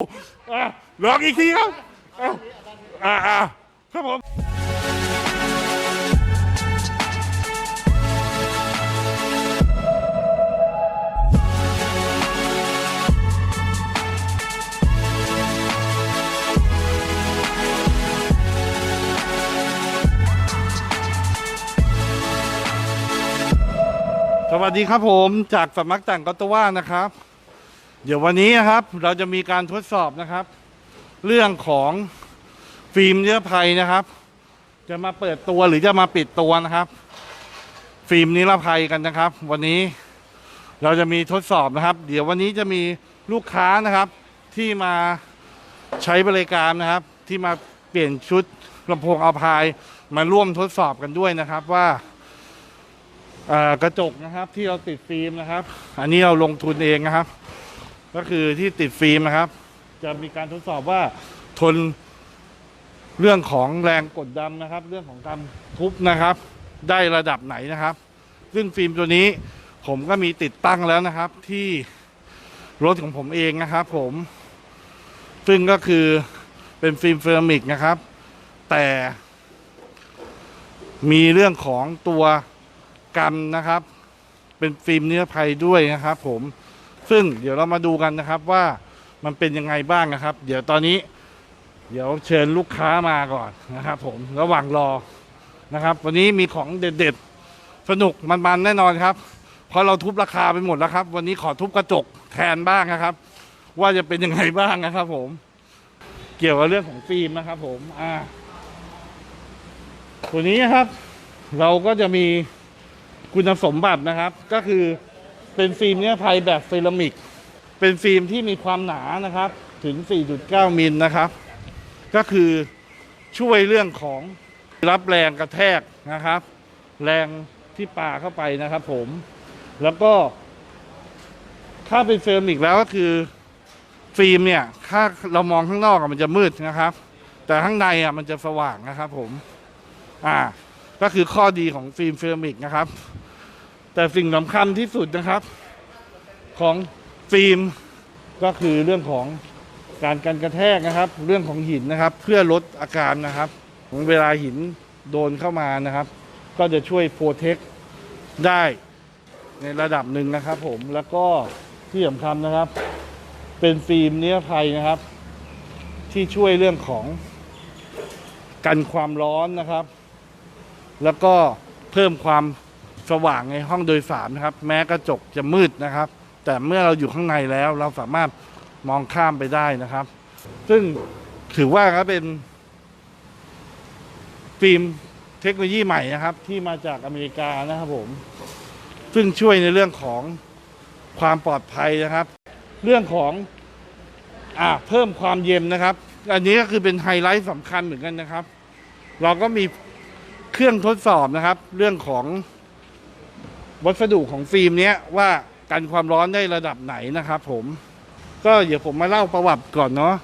อะลองอีกทีครับเอาอ่าอ่าครับผม สวัสดีครับผมจากสำนักแต่งกอตตว่านะครับ เดี๋ยววันนี้นะครับ เราจะมีการทดสอบนะครับ เรื่องของฟิล์มนิรภัยนะครับ จะมาเปิดตัวหรือจะมาปิดตัวนะครับ ฟิล์มนิรภัยกันนะครับ วันนี้เราจะมีทดสอบนะครับ เดี๋ยววันนี้จะมีลูกค้านะครับ ที่มาใช้บริการนะครับ ที่มาเปลี่ยนชุดลำโพงอัลพายมาร่วมทดสอบกันด้วยนะครับว่ากระจกนะครับที่เราติดฟิล์มนะครับ อันนี้เราลงทุนเองนะครับ ก็คือที่ติดฟิล์มนะครับ จะมีการทดสอบว่าทนเรื่องของแรงกดดันนะครับ เรื่องของการทุบนะครับ ได้ระดับไหนนะครับ ซึ่งฟิล์มตัวนี้ผมก็มีติดตั้งแล้วนะครับ ที่รถของผมเองนะครับ ผม ซึ่งก็คือเป็นฟิล์มเฟอร์มิกนะครับ แต่มีเรื่องของตัวกันนะครับ เป็นฟิล์มเนิรภัยด้วยนะครับ ผม ซึ่งเดี๋ยวเรามาดูกันนะครับว่ามันเป็นยังไงบ้างนะครับ เดี๋ยวตอนนี้ เดี๋ยวเชิญลูกค้ามาก่อนนะครับ ผมระหว่างรอนะครับ วันนี้มีของเด็ดๆ สนุกมันๆแน่นอนครับ เพราะเราทุบราคาไปหมดแล้วครับ วันนี้ขอทุบกระจกแทนบ้างนะครับ ว่าจะเป็นยังไงบ้างนะครับ ผม เกี่ยวกับเรื่องของฟิล์มนะครับ ผมอ่าตัวนี้นะครับ เราก็จะมีคุณสมบัตินะครับ ก็คือ เป็นฟิล์มเนื้อภัยแบบเซรามิก เป็นฟิล์มที่มีความหนานะครับถึง 4.9 มิลนะครับ ก็คือช่วยเรื่องของรับแรงกระแทกนะครับ แรงที่ปาเข้าไปนะครับผมแล้วก็ ถ้าเป็นเซรามิกแล้วก็คือฟิล์มเนี่ย ถ้าเรามองข้างนอกมันจะมืดนะครับ แต่ข้างในอะมันจะสว่างนะครับผม อ่า ก็คือข้อดีของฟิล์มเซรามิกนะครับ แต่สิ่งสำคัญที่สุดนะครับ ของฟิล์มก็คือเรื่องของการกันกระแทกนะครับ เรื่องของหินนะครับ เพื่อลดอาการนะครับเวลาหินโดนเข้ามานะครับ ก็จะช่วยโปรเทคได้ในระดับหนึ่งนะครับผมแล้วก็ที่สำคัญนะครับ เป็นฟิล์มนิรภัยนะครับ ที่ช่วยเรื่องของกันความร้อนนะครับ แล้วก็เพิ่มความ สว่างในห้องโดยสารนะครับ แม้กระจกจะมืดนะครับ แต่เมื่อเราอยู่ข้างในแล้วเราสามารถมองข้ามไปได้นะครับ ซึ่งถือว่าครับเป็นฟิล์มเทคโนโลยีใหม่นะครับ ที่มาจากอเมริกานะครับผม ซึ่งช่วยในเรื่องของความปลอดภัยนะครับ เรื่องของอ่าเพิ่มความเย็นนะครับ อันนี้ก็คือเป็นไฮไลท์สำคัญเหมือนกันนะครับ เราก็มีเครื่องทดสอบนะครับ เรื่องของ วัสดุของฟิล์มเนี้ยว่ากันความร้อนได้ระดับไหนนะครับผมก็เดี๋ยวผมมาเล่าประวัติก่อนเนาะ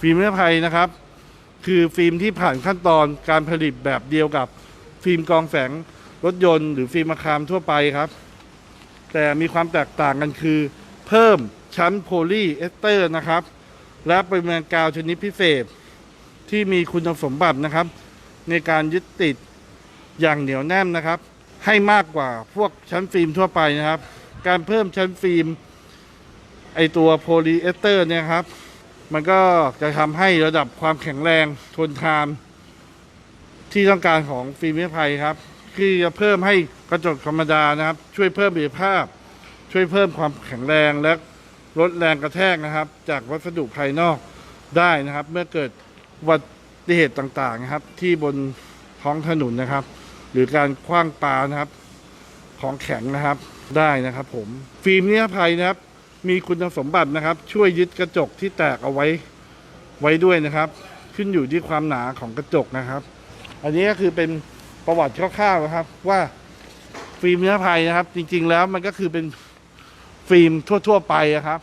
ฟิล์มนิรภัยนะครับ คือฟิล์มที่ผ่านขั้นตอนการผลิตแบบเดียวกับฟิล์มกองแสงรถยนต์หรือฟิล์มอะคามทั่วไปครับ แต่มีความแตกต่างกันคือ เพิ่มชั้นโพลีเอสเตอร์นะครับ และปริมาณกาวชนิดพิเศษ ที่มีคุณสมบัตินะครับ ในการยึดติดอย่างเหนียวแน่นนะครับ ให้มากกว่าพวกชั้นฟิล์มทั่วไปนะครับ การเพิ่มชั้นฟิล์มไอตัวโพลีเอสเตอร์เนี่ยครับ มันก็จะทำให้ระดับความแข็งแรงทนทาน ที่ต้องการของฟิล์มนิรภัยครับคือจะเพิ่มให้กระจกธรรมดานะครับ ช่วยเพิ่มประสิทธิภาพ ช่วยเพิ่มความแข็งแรงและลดแรงกระแทกนะครับ จากวัสดุภายนอกได้นะครับ เมื่อเกิดอุบัติเหตุต่างๆนะครับ ที่บนท้องถนนนะครับ หรือการคว้างปลานะครับ ของแข็งนะครับได้นะครับ ผมฟิล์มนิรภัยนะครับ มีคุณสมบัตินะครับ ช่วยยึดกระจกที่แตกเอาไว้ไว้ด้วยนะครับ ขึ้นอยู่ที่ความหนาของกระจกนะครับ อันนี้ก็คือเป็นประวัติคร่าวๆนะครับ ว่าฟิล์มนิรภัยนะครับ จริง ๆ แล้วมันก็คือเป็นฟิล์มทั่ว ๆ ไปอะครับ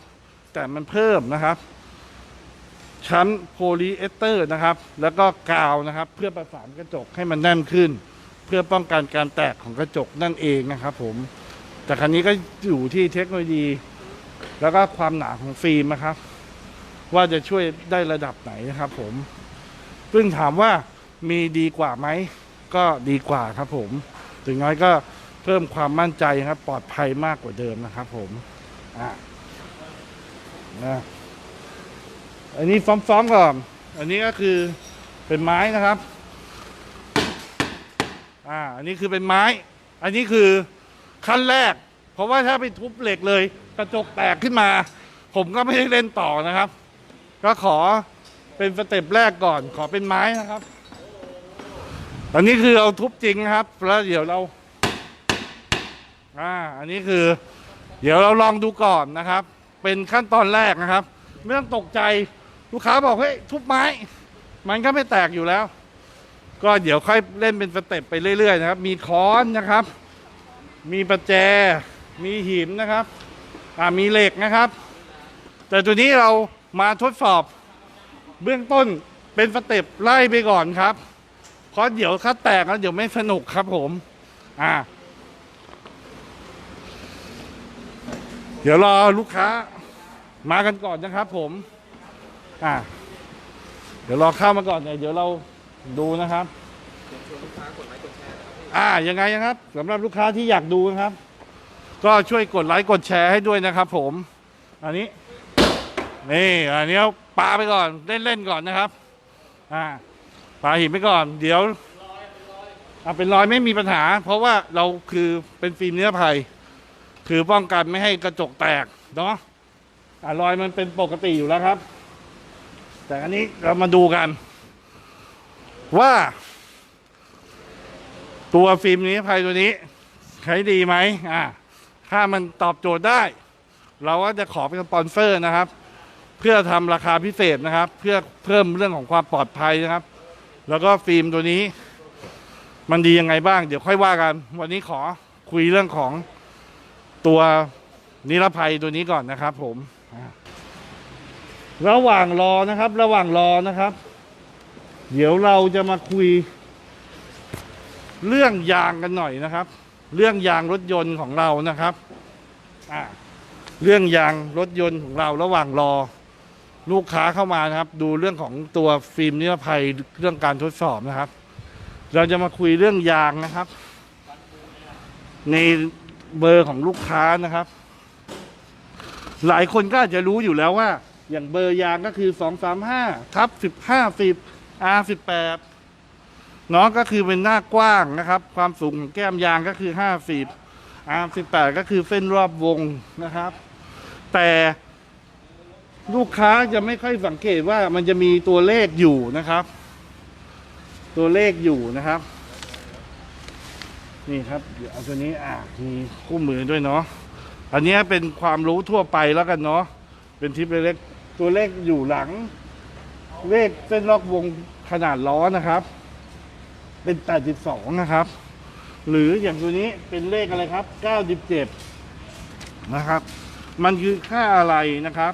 แต่มันเพิ่มนะครับ ชั้นโพลีเอสเตอร์นะครับ แล้วก็กาวนะครับ เพื่อประสานกระจกให้มันแน่นขึ้น พื่อป้องกันการแตกของกระจกนั่นเองนะครับผม แต่ครั้นี้ก็อยู่ที่เทคโนโลยี แล้วก็ความหนาของฟิล์มนะครับ ว่าจะช่วยได้ระดับไหนนะครับผม ซึ่งถามว่ามีดีกว่าไหม ก็ดีกว่าครับผมถึงน้อยก็เพิ่มความมั่นใจครับ ปลอดภัยมากกว่าเดิมนะครับผมอะนะอันนี้ฟ้อมๆก่อน อันนี้ก็คือเป็นไม้นะครับ อ่าอันนี้คือเป็นไม้ อันนี้คือขั้นแรก เพราะว่าถ้าไปทุบเหล็กเลย กระจกแตกขึ้นมา ผมก็ไม่ได้เล่นต่อนะครับ ก็ขอเป็นสเต็ปแรกก่อนขอเป็นไม้นะครับ อันนี้คือเราทุบจริงนะครับ แล้วเดี๋ยวเราอ่าอันนี้คือ เดี๋ยวเราลองดูก่อนนะครับ เป็นขั้นตอนแรกนะครับ ไม่ต้องตกใจลูกค้าบอกเฮ้ยทุบไม้ มันก็ไม่แตกอยู่แล้ว ก็เดี๋ยวค่อยเล่นเป็นสเต็ปไปเรื่อยๆนะครับ มีค้อนนะครับ มีประแจ มีหินนะครับ อ่ามีเหล็กนะครับ แต่ตัวนี้เรามาทดสอบเบื้องต้นเป็นสเต็ปไล่ไปก่อนครับ เพราะเดี๋ยวถ้าแตกแล้วเดี๋ยวไม่สนุกครับผม อ่า เดี๋ยวรอลูกค้ามากันก่อนนะครับผม อ่า เดี๋ยวรอเข้ามาก่อนเดี๋ยวเรา ดูนะครับอ่ายังไงนะครับสำหรับลูกค้าที่อยากดูนะครับ ก็ช่วยกดไลค์กดแชร์ให้ด้วยนะครับ ผม อันนี้ นี่อันนี้เอาปาไปก่อนเล่นเล่นๆก่อนนะครับ อ่าปาหินไปก่อน เดี๋ยวเอาเป็นรอยไม่มีปัญหา เพราะว่าเราคือเป็นฟิล์มนิรภัยคือป้องกันไม่ให้กระจกแตกเนาะอ่ารอยมันเป็นปกติอยู่แล้วครับ แต่อันนี้เรามาดูกัน ว่า ตัวฟิล์มนิรภัยตัวนี้ ใช้ดีไหมอ่าถ้ามันตอบโจทย์ได้ เราก็จะขอเป็นสปอนเซอร์นะครับ เพื่อทำราคาพิเศษนะครับ เพื่อเพิ่มเรื่องของความปลอดภัยนะครับ แล้วก็ฟิล์มตัวนี้ มันดียังไงบ้าง เดี๋ยวค่อยว่ากัน วันนี้ขอคุยเรื่องของตัวนิรภัยตัวนี้ก่อนนะครับ ผม ระหว่างรอนะครับ ระหว่างรอนะครับ เดี๋ยวเราจะมาคุย เรื่องยางกันหน่อยนะครับ เรื่องยางรถยนต์ของเรานะครับอ่าเรื่องยางรถยนต์ของเราระหว่างรอ ลูกค้าเข้ามานะครับ ดูเรื่องของตัวฟิล์มนิรภัยเรื่องการทดสอบนะครับ เราจะมาคุยเรื่องยางนะครับ ในเบอร์ของลูกค้านะครับ หลายคนก็อาจจะรู้อยู่แล้วว่า อย่างเบอร์ยางก็คือสองสามห้าทับสิบห้าสิบ R สิบแปดเนาะก็คือเป็นหน้ากว้างนะครับ ความสูงของแก้มยางก็คือห้าสิบอาร์สิบแปดก็คือเส้นรอบวงนะครับ แต่ลูกค้าจะไม่ค่อยสังเกตว่ามันจะมีตัวเลขอยู่นะครับ ตัวเลขอยู่นะครับ นี่ครับเดี๋ยวเอาตัวนี้อะมีคู่มือด้วยเนาะอันนี้เป็นความรู้ทั่วไปแล้วกันเนาะเป็นทิปเล็กตัวเลขอยู่หลัง เลขเส้นรอบวงขนาดล้อนะครับ เป็น 82 นะครับ หรืออย่างตัวนี้เป็นเลขอะไรครับ 97 นะครับ มันคือค่าอะไรนะครับ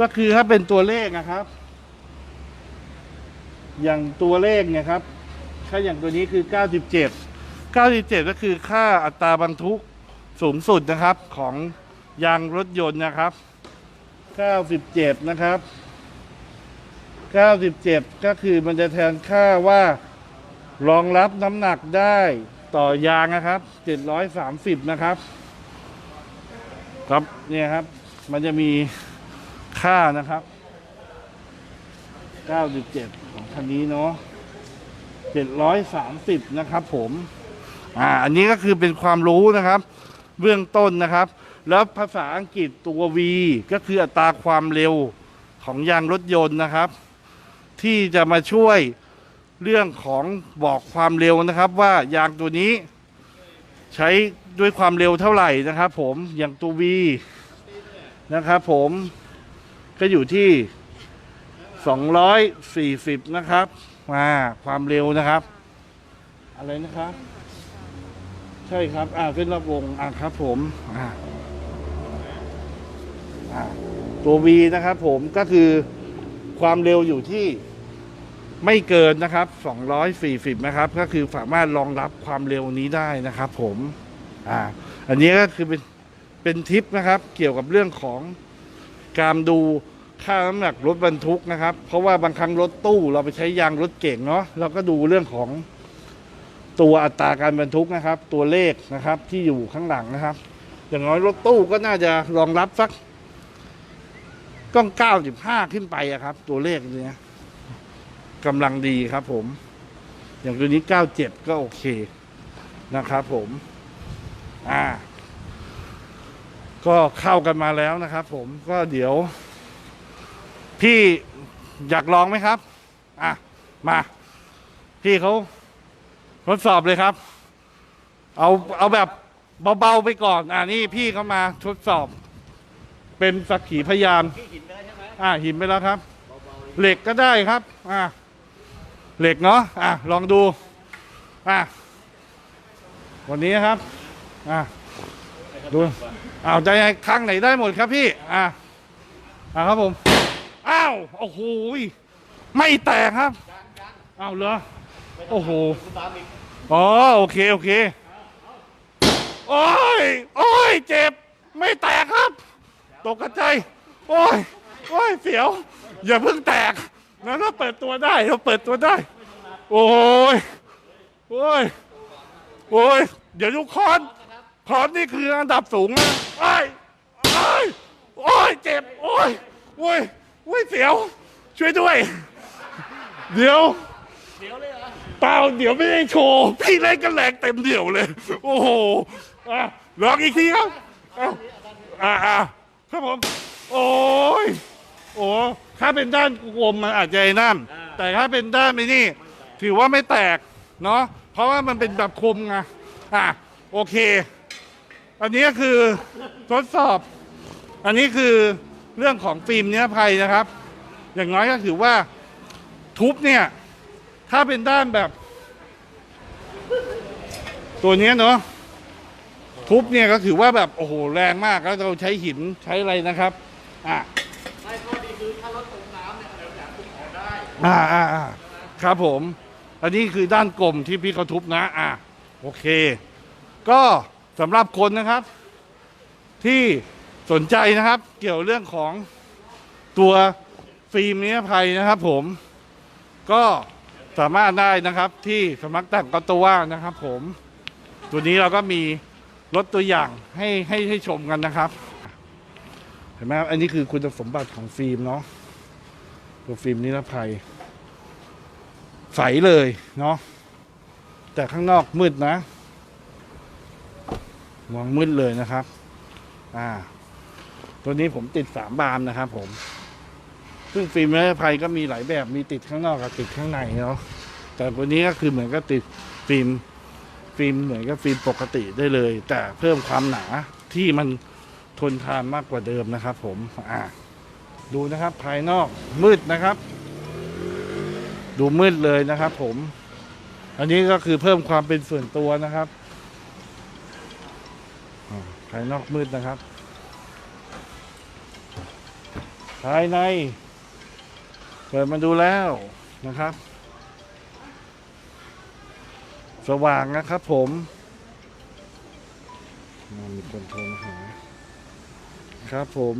ก็คือถ้าเป็นตัวเลขนะครับ อย่างตัวเลขเนี่ยครับถ้าอย่างตัวนี้คือ 97 97 ก็คือค่าอัตราบรรทุกสูงสุดนะครับของยางรถยนต์นะครับ 97 นะครับ 97 ก็คือมันจะแทนค่าว่ารองรับน้ำหนักได้ต่อยางนะครับ 730 นะครับ ครับเนี่ยครับ มันจะมีค่านะครับ 97 ของคันนี้เนาะ730 นะครับผม อ่า อันนี้ก็คือเป็นความรู้นะครับ เบื้องต้นนะครับ แล้วภาษาอังกฤษตัว V ก็คืออัตราความเร็วของยางรถยนต์นะครับ ที่จะมาช่วยเรื่องของบอกความเร็วนะครับว่ายางตัวนี้ ใช้ด้วยความเร็วเท่าไหร่นะครับผมอย่างตัว V นะครับผมก็อยู่ที่ 240 นะครับมาความเร็วนะครับ อะไรนะครับ ใช่ครับ อ่าเส้นรอบวงอ่าครับผมอ่าตัว V นะครับผมก็คือความเร็วอยู่ที่ ไม่เกินนะครับ 240 นะครับ ก็คือสามารถรองรับความเร็วนี้ได้นะครับผม อ่า อันนี้ก็คือเป็นเป็นทิปนะครับ เกี่ยวกับเรื่องของการดูค่าน้ำหนักรถบรรทุกนะครับ เพราะว่าบางครั้งรถตู้เราไปใช้ยางรถเก่งเนาะเราก็ดูเรื่องของตัวอัตราการบรรทุกนะครับ ตัวเลขนะครับที่อยู่ข้างหลังนะครับ อย่างน้อยรถตู้ก็น่าจะรองรับสักก้องเก้าสิบห้าขึ้นไปอะครับ ตัวเลขเนี้ย กำลังดีครับผม อย่างตัวนี้เก้าเจ็ดก็โอเคนะครับผม อ่า ก็เข้ากันมาแล้วนะครับผมก็เดี๋ยว พี่อยากลองไหมครับ อะ มา พี่เขาทดสอบเลยครับ เอาเอาแบบเบาๆไปก่อน อ่านี่พี่เขามาทดสอบ เป็นสักขีพยานที่หินไปแล้วใช่ไหมอ่าหินไปแล้วครับ เหล็กก็ได้ครับ อ่า เหล็กเนาะอะลองดูอะวันนี้นะครับอะดูอ้าวใจข้างไหนได้หมดครับพี่อะอะครับผมอ้าวโอ้โหไม่แตกครับอ้าวเหรอโอ้โหอ๋อโอเคโอเคโอ้ยโอ้ยเจ็บไม่แตกครับ ตกกระใจโอ้ยโอ้ยเสียว อย่าเพิ่งแตก นะเราเปิดตัวได้เราเปิดตัวได้ โอ้ยโอ้ยโอ้ยเดี๋ยวดูคอนคอนนี่คืออันดับสูงนะโอ้ยโอ้ยโอ้ยเจ็บโอ้ยโอ้ยโอ้ยเสียว ช่วยด้วย เดี๋ยวเดี๋ยวเลยเหรอเปล่าเดี๋ยวไม่ได้โชว์พี่เล่นกันแรงเต็มเดี่ยวเลย โอ้โหอะลองอีกทีครับอะอ่าอ่าครับผมโอ้ย โอ้ถ้าเป็นด้านกลมมันอาจจะไอ้นั่นแต่ถ้าเป็นด้านไอ้นี่ ถือว่าไม่แตกเนาะเพราะว่ามันเป็นแบบคมไงอะโอเค อันนี้ก็คือทดสอบ อันนี้คือเรื่องของฟิล์มเนื้อภัยนะครับ อย่างน้อยก็ถือว่าทุบเนี่ย ถ้าเป็นด้านแบบ ตัวเนี้ยเนาะทุบเนี่ยก็ถือว่าแบบโอ้โหแรงมากแล้วเราใช้หินใช้อะไรนะครับ อะ อ่าอ่าอ่าครับผม อันนี้คือด้านกลมที่พี่เขาทุบนะ อะโอเค ก็สำหรับคนนะครับ ที่สนใจนะครับ เกี่ยวเรื่องของตัวฟิล์มนิรภัยนะครับ ผม ก็สามารถได้นะครับที่สมัครแต่งก็ตัวนะครับ ผม ตัวนี้เราก็มีรถตัวอย่างให้ให้ให้ชมกันนะครับ เห็นไหมครับอันนี้คือคุณสมบัติของฟิล์มเนาะ ตัวฟิล์มนิรภัย ใสเลยเนาะแต่ข้างนอกมืดนะมองมืดเลยนะครับ อ่า ตัวนี้ผมติดสามบานนะครับผม ซึ่งฟิล์มนิรภัยก็มีหลายแบบมีติดข้างนอกกับติดข้างในเนาะแต่ตัวนี้ก็คือเหมือนกับติดฟิล์มฟิล์มเหมือนกับฟิล์มปกติได้เลย แต่เพิ่มความหนาที่มันทนทานมากกว่าเดิมนะครับผม อ่า ดูนะครับภายนอกมืดนะครับ ดูมืดเลยนะครับผม อันนี้ก็คือเพิ่มความเป็นส่วนตัวนะครับภายนอกมืดนะครับ ภายใน เปิดมาดูแล้วนะครับ สว่างนะครับผมมีคนโทรมาหาครับผม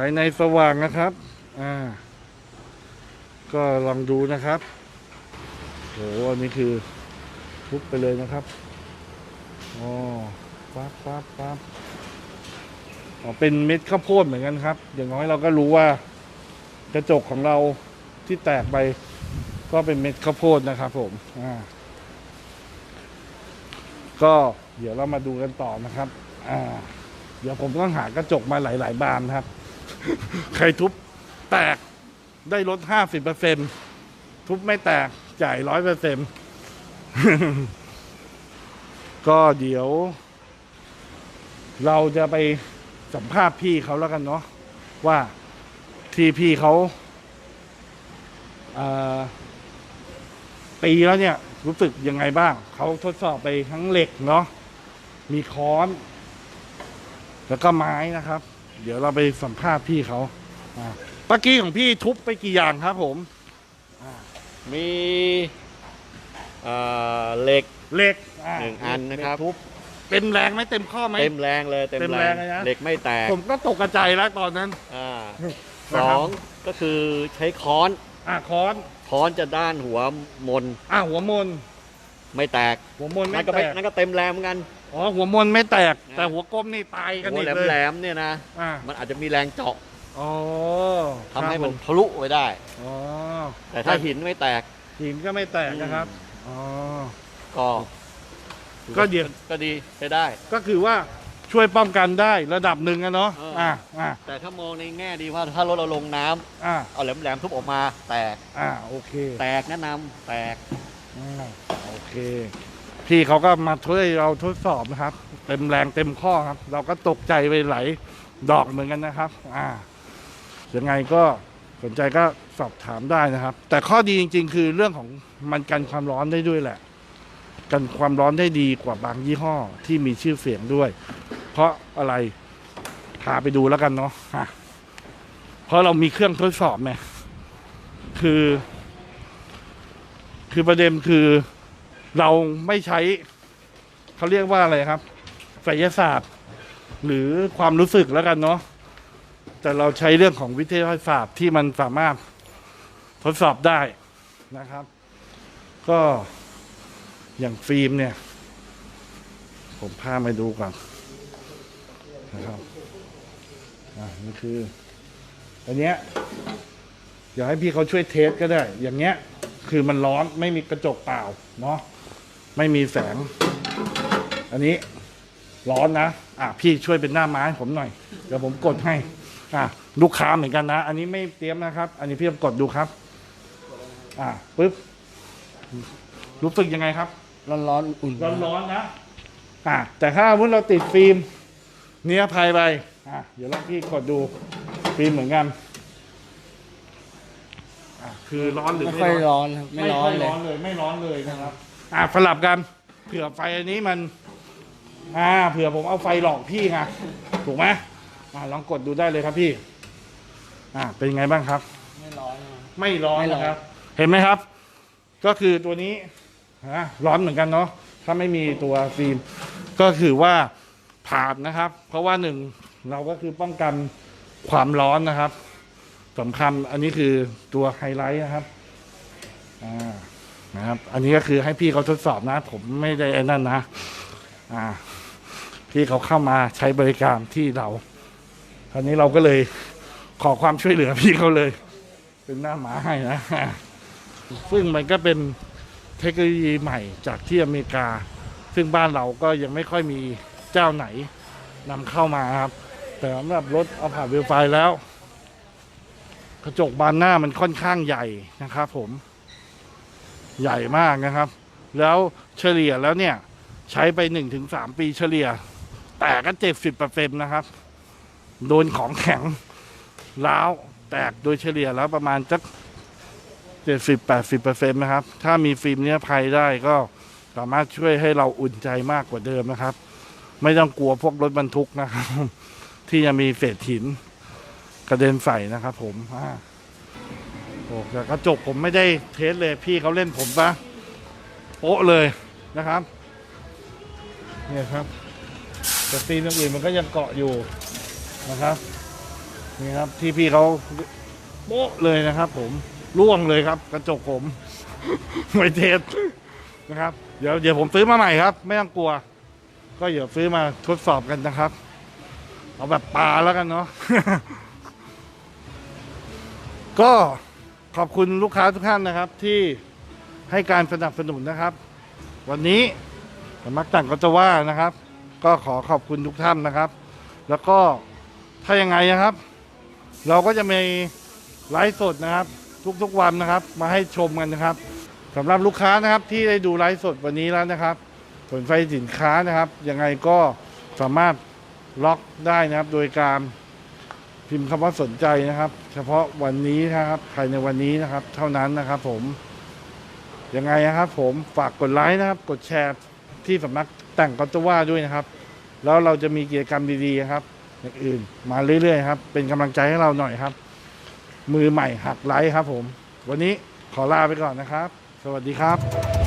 ภายในสว่างนะครับ อ่า ก็ลองดูนะครับโหอันนี้คือทุบไปเลยนะครับอ๋อปั๊บปั๊บปั๊บอ๋อเป็นเม็ดข้าวโพดเหมือนกันครับ อย่างน้อยเราก็รู้ว่ากระจกของเราที่แตกไป ก็เป็นเม็ดข้าวโพดนะครับ ผม อ่า ก็เดี๋ยวเรามาดูกันต่อนะครับ อ่า เดี๋ยวผมต้องหากระจกมาหลาย ๆ บานครับ ใครทุบแตกได้ลดห้าสิบเปอร์เซ็นทุบไม่แตกจ่ายร้อยเปอร์เซ็นก็เดี๋ยว เราจะไปสัมภาษณ์พี่เขาแล้วกันเนาะว่าที่พี่เขาตีแล้วเนี่ย รู้สึกยังไงบ้าง เขาทดสอบไปทั้งเหล็กเนาะมีค้อน แล้วก็ไม้นะครับ เดี๋ยวเราไปสัมภาษณ์พี่เขาอ่าเมื่อกี้ของพี่ทุบไปกี่อย่างครับผม มีเอ่อเหล็กเหล็กาหนึ่งอันนะครับเหล็กทุบเต็มแรงไหมเต็มข้อไหมเต็มแรงเลยเต็มเต็มแรแรงงเลยนะเหล็กไม่แตก ผมก็ตกกระจายแล้วตอนนั้นอ่านะสครับองก็คือใช้ค้อนอะค้อนค้อนจะด้านหัวมนอะหัวมน ไม่แตกหัวมนนั่ไม่นก็แตไม่กนั่นก็เต็มแรงเหมือนกัน อ๋อหัวมนไม่แตกนะแต่หัวก้มนี่ตายกันหัวอีกแหลมเลยแหลมๆเนี่ยนะ อะมันอาจจะมีแรงเจาะอ๋อทำให้มันครับผทะลุไปได้ อ๋อแต่ถ้าหินไม่แตก หินก็ไม่แตกนะครับอ๋อก็ ก็เดี๋ยวก็ดีใช้ได้ ก็คือว่าช่วยป้องกันได้ระดับหนึ่งอะเนาะเอออ่อ่าอ่าแต่ถ้ามองในแง่ดีว่าถ้ารถเราลงน้ำอ่าเอาแหลมแหลมๆทุบออกมาแตกอ่าโอเค แตกแนะนำแตกอ่าโอเค พี่เขาก็มาช่วยเราทดสอบนะครับ เต็มแรงเต็มข้อครับ เราก็ตกใจไปไหลดอกเหมือนกันนะครับ อ่ายังไงก็สนใจก็สอบถามได้นะครับ แต่ข้อดีจริง ๆ คือเรื่องของมันกันความร้อนได้ด้วยแหละ กันความร้อนได้ดีกว่าบางยี่ห้อที่มีชื่อเสียงด้วย เพราะอะไรพาไปดูแล้วกันเนาะะเพราะเรามีเครื่องทดสอบไงคือ คือประเด็นคือ เราไม่ใช้เขาเรียกว่าอะไรครับไสยศาสตร์ หรือความรู้สึกแล้วกันเนาะแต่เราใช้เรื่องของวิทยาศาสตร์ที่มันสามารถทดสอบได้นะครับ ก็อย่างฟิล์มเนี่ย ผมพามาดูก่อนนะครับอ่านี่คืออันเนี้ยเดี๋ยวให้พี่เขาช่วยเทสก็ได้ อย่างเงี้ย คือมันร้อนไม่มีกระจกเปล่าเนาะ ไม่มีแสง อันนี้ร้อนนะ อะพี่ช่วยเป็นหน้าไม้ให้ผมหน่อย เดี๋ยวผมกดให้ อะลูกค้าเหมือนกันนะ อันนี้ไม่เตรียมนะครับ อันนี้พี่ลองกดดูครับ อะปึ๊บ รู้สึกยังไงครับ ร้อนร้อนๆอุ่นๆร้อนร้อนๆนะ อะแต่ถ้าเมื่อเราติดฟิล์มเนี้ยภัยไป อะเดี๋ยวลองพี่กดดูฟิล์มเหมือนกัน อะคือร้อนหรือไม่ไม่ค่อยร้อนร้อนครับไม่ร้อนค่เลยร้อนเลย ไม่ร้อนเลยนะครับ อะสลับกัน เผื่อไฟอันนี้มันอ่าเผื่อผมเอาไฟหลอกพี่ไงถูกไหมอะลองกดดูได้เลยครับพี่ อะเป็นไงบ้างครับไม่ร้อนนะไม่ร้อนไม่ร้อนนะครับ เห็นไหมครับ ก็คือตัวนี้นะร้อนเหมือนกันเนาะถ้าไม่มีตัวฟิล์มก็คือว่าผ่านนะครับ เพราะว่าหนึ่งเราก็คือป้องกันความร้อนนะครับสำคัญอันนี้คือตัวไฮไลท์นะครับ อ่า นะครับ อันนี้ก็คือให้พี่เขาทดสอบนะ ผมไม่ได้อนั่นนะ อ่า พี่เขาเข้ามาใช้บริการที่เราคราวนี้เราก็เลยขอความช่วยเหลือพี่เขาเลย เป็นหน้าหมาให้นะซึ่งมันก็เป็นเทคโนโลยีใหม่จากที่อเมริกา ซึ่งบ้านเราก็ยังไม่ค่อยมีเจ้าไหนนำเข้ามาครับ แต่สำหรับรถเอาผ่าวิวไฟแล้ว กระจกบานหน้ามันค่อนข้างใหญ่นะครับผม ใหญ่มากนะครับ แล้วเฉลี่ยแล้วเนี่ย ใช้ไปหนึ่งถึงสามปีเฉลี่ย แต่ก็เจ็ดสิบเปอร์เซ็นต์นะครับ โดนของแข็งล้าวแตกโดยเฉลี่ยแล้วประมาณสักเจ็ดสิบแปดสิบเปอร์เซ็นต์นะครับ ถ้ามีฟิล์มเนี้ยภัยได้ก็สามารถช่วยให้เราอุ่นใจมากกว่าเดิมนะครับ ไม่ต้องกลัวพวกรถบรรทุกนะครับ ที่จะมีเศษหินกระเด็นใส่นะครับผมอ่า โอ้แต่กระจกผมไม่ได้เทสเลยพี่เขาเล่นผมปะโป๊ะเลยนะครับเนี่ยครับแต่ซีนอื่นมันก็ยังเกาะอยู่นะครับนี่ครับที่พี่เขาโป๊ะเลยนะครับ ผมร่วงเลยครับ กระจกผมไม่เทสนะครับ เดี๋ยวเดี๋ยวผมซื้อมาใหม่ครับ ไม่ต้องกลัว ก็เดี๋ยวซื้อมาทดสอบกันนะครับ เอาแบบปลาแล้วกันเนาะก็ ขอบคุณลูกค้าทุกท่านนะครับที่ให้การสนับสนุนนะครับ วันนี้สำนักต่างก็จะว่านะครับ ก็ขอขอบคุณทุกท่านนะครับ แล้วก็ถ้ายังไงนะครับ เราก็จะมีไลฟ์สดนะครับ ทุกๆวันนะครับ มาให้ชมกันนะครับสำหรับลูกค้านะครับที่ได้ดูไลฟ์สดวันนี้แล้วนะครับสนใจสินค้านะครับยังไงก็สามารถล็อกได้นะครับ โดยการ พิมพ์คำว่าสนใจนะครับ เฉพาะวันนี้นะครับภายในวันนี้นะครับ เท่านั้นนะครับ ผมยังไงนะครับ ผมฝากกดไลค์นะครับ กดแชร์ที่สำนักแต่งกอตว่าด้วยนะครับ แล้วเราจะมีกิจกรรมดีๆครับ อย่างอื่น มาเรื่อยๆครับ เป็นกำลังใจให้เราหน่อยครับ มือใหม่หักไลค์ครับ ผม วันนี้ขอลาไปก่อนนะครับ สวัสดีครับ